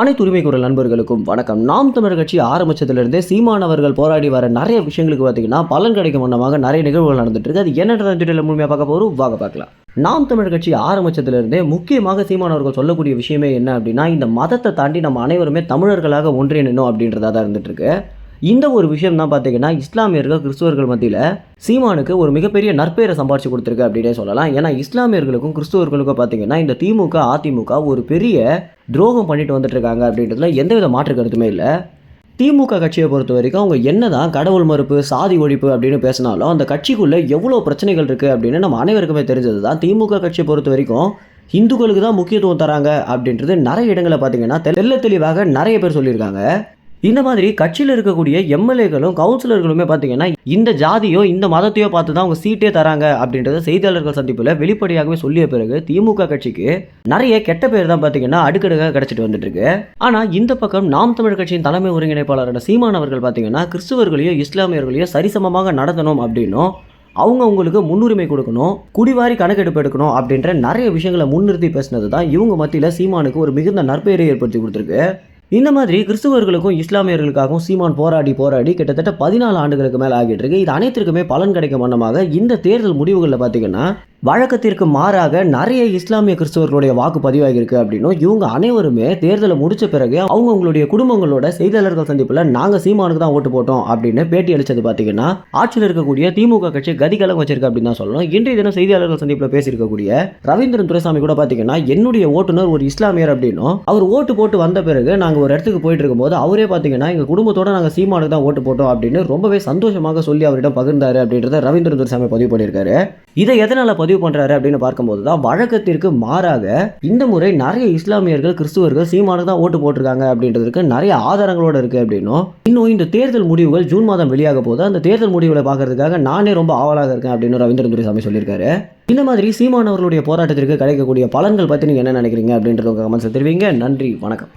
அனைத்து உரிமை குரல் நண்பர்களுக்கும் வணக்கம். நாம் தமிழர் கட்சி ஆரம்பிச்சதுலேருந்தே சீமானவர்கள் போராடி வர நிறைய விஷயங்களுக்கு பார்த்தீங்கன்னா பலன் கிடைக்கும் வண்ணமாக நிறைய நிகழ்வுகள் நடந்துட்டு இருக்கு அது என்ன டீட்டெயில் முழுமையாக பார்க்க போகிறோம் வாங்க பார்க்கலாம். நாம் தமிழர் கட்சி ஆரம்பித்ததுலேருந்தே முக்கியமாக சீமானவர்கள் சொல்லக்கூடிய விஷயமே என்ன அப்படின்னா இந்த மதத்தை தாண்டி நம்ம அனைவருமே தமிழர்களாக ஒன்றியணும் அப்படின்றதா தான் இருந்துட்டு இந்த ஒரு விஷயம் தான் பார்த்தீங்கன்னா இஸ்லாமியர்கள் கிறிஸ்துவர்கள் மத்தியில் சீமானுக்கு ஒரு மிகப்பெரிய நற்பெயரை சம்பாரிச்சு கொடுத்துருக்கு அப்படின்னே சொல்லலாம். ஏன்னா இஸ்லாமியர்களுக்கும் கிறிஸ்துவர்களுக்கும் பார்த்தீங்கன்னா இந்த திமுக அதிமுக ஒரு பெரிய துரோகம் பண்ணிட்டு வந்துட்டு இருக்காங்க அப்படின்றதுல எந்தவித மாற்று கருத்துமே இல்லை. திமுக கட்சியை பொறுத்த வரைக்கும் அவங்க என்னதான் கடவுள் மறுப்பு சாதி ஒழிப்பு அப்படின்னு பேசினாலும் அந்த கட்சிக்குள்ளே எவ்வளோ பிரச்சனைகள் இருக்குது அப்படின்னு நம்ம அனைவருக்குமே தெரிஞ்சது தான் திமுக கட்சியை பொறுத்த வரைக்கும் இந்துக்களுக்கு தான் முக்கியத்துவம் தராங்க அப்படின்றது நிறைய இடங்களில் பார்த்தீங்கன்னா தெல்ல தெளிவாக நிறைய பேர் சொல்லியிருக்காங்க. இந்த மாதிரி கட்சியில் இருக்கக்கூடிய எம்எல்ஏக்களும் கவுன்சிலர்களுமே பார்த்தீங்கன்னா இந்த ஜாதியோ இந்த மதத்தையோ பார்த்து தான் அவங்க சீட்டே தராங்க அப்படின்றத செய்தியாளர்கள் சந்திப்பில் வெளிப்படையாகவே சொல்லிய பிறகு திமுக கட்சிக்கு நிறைய கெட்ட பேர் தான் பார்த்தீங்கன்னா அடுக்கடுக்காக கிடைச்சிட்டு வந்துட்டு இருக்கு ஆனால் இந்த பக்கம் நாம் தமிழ் கட்சியின் தலைமை ஒருங்கிணைப்பாளரான சீமான் அவர்கள் பார்த்தீங்கன்னா கிறிஸ்துவர்களையோ இஸ்லாமியர்களையோ சரிசமமாக நடத்தணும் அப்படின்னும் அவங்க அவங்களுக்கு முன்னுரிமை கொடுக்கணும் குடிவாரி கணக்கெடுப்பு எடுக்கணும் அப்படின்ற நிறைய விஷயங்களை முன்னிறுத்தி பேசினது தான் இவங்க மத்தியில் சீமானுக்கு ஒரு மிகுந்த நற்பெயரை ஏற்படுத்தி கொடுத்துருக்கு. இந்த மாதிரி கிறிஸ்துவர்களுக்கும் இஸ்லாமியர்களுக்காகவும் சீமான் போராடி போராடி கிட்டத்தட்ட பதினாலு ஆண்டுகளுக்கு மேலே ஆகிட்டு இருக்கு. இது அனைத்திற்குமே பலன் கிடைக்கும் வண்ணமாக இந்த தேர்தல் முடிவுகளில் பார்த்தீங்கன்னா வழக்கத்திற்கு மாறாக நிறைய இஸ்லாமிய கிறிஸ்தவர்களுடைய வாக்கு பதிவாகியிருக்கு அப்படின்னும் இவங்க அனைவருமே தேர்தலை முடிச்ச பிறகு அவங்க அவங்களுடைய குடும்பங்களோட செய்தியாளர்கள் சந்திப்பில் நாங்கள் சீமானுக்கு தான் ஓட்டு போட்டோம் அப்படின்னு பேட்டி அளித்தது பார்த்தீங்கன்னா ஆட்சியில் இருக்கக்கூடிய திமுக கட்சி கதிகலம் வச்சிருக்கு அப்படின்னு தான் சொல்லணும். இன்றைய தினம் செய்தியாளர்கள் சந்திப்பில் பேசியிருக்கக்கூடிய ரவீந்திரன் துரைசாமி கூட பார்த்தீங்கன்னா என்னுடைய ஓட்டுநர் ஒரு இஸ்லாமியர் அப்படின்னும் அவர் ஓட்டு போட்டு வந்த பிறகு நாங்கள் ஒரு இடத்துக்கு போயிட்டு இருக்கும்போது அவரே பார்த்தீங்கன்னா எங்கள் குடும்பத்தோட நாங்கள் சீமானுக்கு தான் ஓட்டு போட்டோம் அப்படின்னு ரொம்பவே சந்தோஷமாக சொல்லி அவரிடம் பகிர்ந்தாரு அப்படின்றத ரவீந்திரன் துரைசாமி பதிவு பண்ணியிருக்காரு. இதை எதனால் பதிவு பண்ணுறாரு அப்படின்னு பார்க்கும்போது தான் வழக்கத்திற்கு மாறாக இந்த முறை நிறைய இஸ்லாமியர்கள் கிறிஸ்துவர்கள் சீமானுக்கு தான் ஓட்டு போட்டிருக்காங்க அப்படின்றதுக்கு நிறைய ஆதாரங்களோட இருக்குது அப்படின்னும். இன்னும் இந்த தேர்தல் முடிவுகள் ஜூன் மாதம் வெளியாக போது அந்த தேர்தல் முடிவுகளை பார்க்கறதுக்காக நானே ரொம்ப ஆவலாக இருக்கேன் அப்படின்னு ரவீந்திரன் துரைசாமி சொல்லியிருக்காரு. இந்த மாதிரி சீமானவர்களுடைய போராட்டத்திற்கு கிடைக்கக்கூடிய பலன்கள் பற்றி நீங்கள் என்ன நினைக்கிறீங்க அப்படின்றத உங்கள் கமெண்ட்ஸ் தெரிவிங்க. நன்றி வணக்கம்.